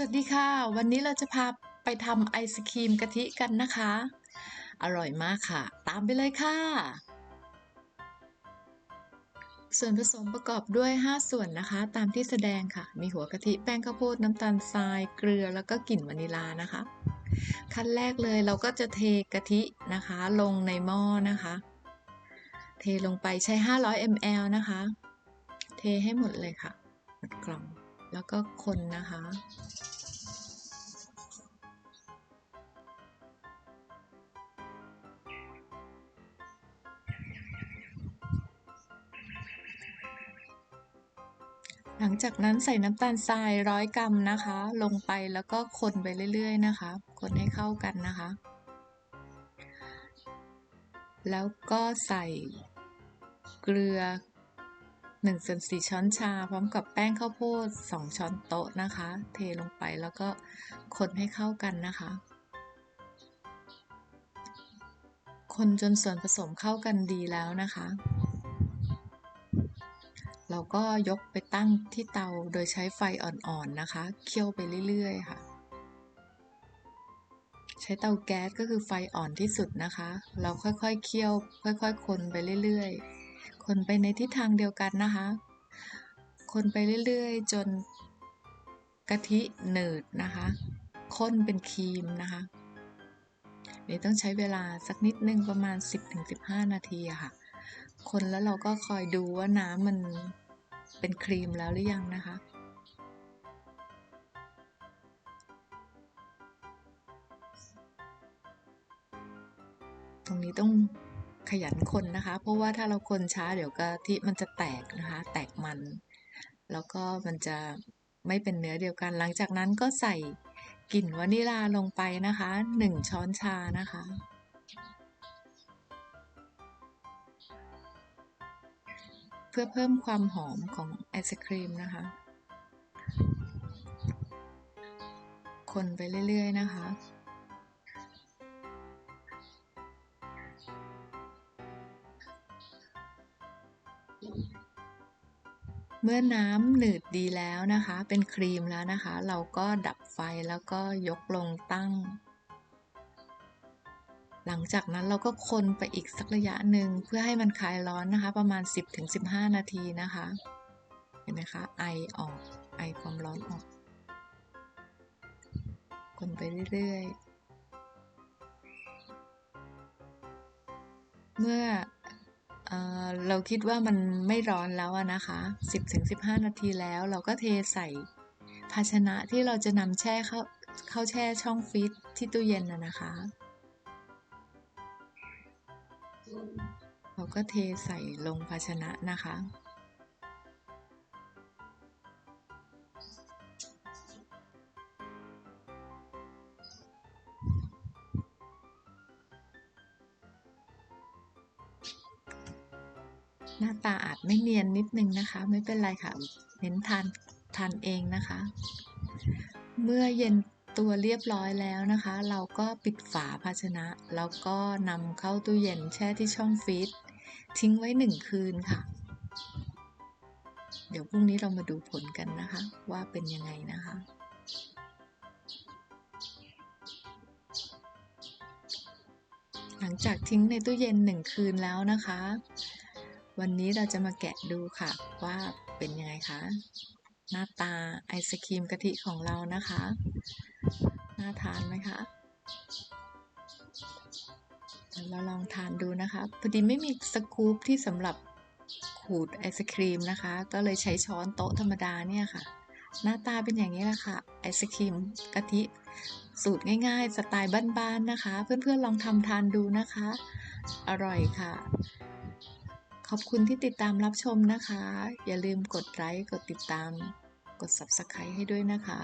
สวัสดีค่ะ วันนี้เราจะพาไปทำไอศครีมกะทิกันนะคะ อร่อยมากค่ะ ตามไปเลยค่ะ ส่วนผสมประกอบด้วย 5 ส่วนนะคะ ตามที่แสดงค่ะ มีหัวกะทิแป้งข้าวโพดน้ำตาลทราย เกลือแล้วก็กลิ่นวานิลานะคะ ขั้นแรกเลยเราก็จะเทกะทินะคะ ลงในหม้อนะคะ เทลงไปใช้ 500 ml นะคะ เทให้หมดเลยค่ะหมดกล่อง แล้วก็คนนะคะ หลังจากนั้นใส่น้ำตาลทรายร้อยกรัมนะคะ ลงไปแล้วก็คนไปเรื่อย ๆ นะคะ คนให้เข้ากันนะคะ แล้วก็ใส่เกลือ 1ส่วน4ช้อนชา พร้อมกับแป้งข้าวโพด 2 ช้อนโต๊ะนะคะ เทลงไปแล้วก็คนให้เข้ากันนะคะ คนจนส่วนผสมเข้ากันดีแล้วนะคะ เราก็ยกไปตั้งที่เตาโดยใช้ไฟอ่อนๆนะคะ เคี่ยวไปเรื่อยๆ ค่ะ ใช้เตาแก๊สก็คือไฟอ่อนที่สุดนะคะ เราค่อยๆเคี่ยว ค่อยๆ คนไปเรื่อยๆ คนไปในทิศทางเดียวกันนะคะ คนไปเรื่อยๆ จนกะทิหนืดนะคะข้นเป็นครีมนะคะเนี่ต้องใช้เวลาสักนิดนึงประมาณ 10-15 นาทีค่ะ คนแล้วเราก็คอยดูว่าน้ำมันเป็นครีมแล้วหรือยังนะคะ ตรงนี้ต้อง ขยันคนนะคะ เพราะว่าถ้าเราคนช้าเดี๋ยวกะทิมันจะแตกนะคะ แตกมัน แล้วก็มันจะไม่เป็นเนื้อเดียวกัน หลังจากนั้นก็ใส่กลิ่นวานิลาลงไปนะคะ 1 ช้อนชานะคะ เพื่อเพิ่มความหอมของไอศครีมนะคะ คนไปเรื่อย ๆ นะคะ มื่อน้ำหนืดดีแล้วนะคะ เป็นครีมแล้วนะคะ เราก็ดับไฟแล้วก็ยกลงตั้ง หลังจากนั้นเราก็คนไปอีกสักระยะหนึ่งเพื่อให้มันคลายร้อนนะคะ ประมาณ 10-15 นาทีนะคะ เห็นไหมคะ ไอออก ไอความร้อนออก คนไปเรื่อยๆ เมื่อ เราคิดว่ามันไม่ร้อนแล้วนะคะ 10-15 นาทีแล้ว เราก็เทใส่ภาชนะที่เราจะนำแช่เข้าเข้าแช่ช่องฟรีซที่ตู้เย็นนะนะคะ เราก็เทใส่ลงภาชนะนะคะ หน้าตาอาจไม่เนียนนิดนึงนะคะ ไม่เป็นไรค่ะเน้นทานทานเองนะคะ เมื่อเย็นตัวเรียบร้อยแล้วนะคะ เราก็ปิดฝาภาชนะ แล้วก็นำเข้าตู้เย็นแช่ที่ช่องฟรีซทิ้งไว้หนึ่งคืนค่ะ เดี๋ยวพรุ่งนี้เรามาดูผลกันนะคะ ว่าเป็นยังไงนะคะหลังจากทิ้งในตู้เย็นหนึ่งคืนแล้วนะคะ วันนี้เราจะมาแกะดูค่ะว่าเป็นยังไงคะ หน้าตาไอศครีมกะทิของเรานะคะ น่าทานไหมคะเราลองทานดูนะคะพอดีไม่มีสกู๊ปที่สำหรับขูดไอศครีมนะคะ ก็เลยใช้ช้อนโต๊ะธรรมดาเนี่ยค่ะ หน้าตาเป็นอย่างนี้แหละค่ะไอศครีมกะทิสูตรง่ายๆ สไตล์บ้านๆนะคะ เพื่อนๆลองทำทานดูนะคะ อร่อยค่ะ ขอบคุณที่ติดตามรับชมนะคะ อย่าลืมกดไลค์ กดติดตาม กด Subscribe ให้ด้วยนะคะ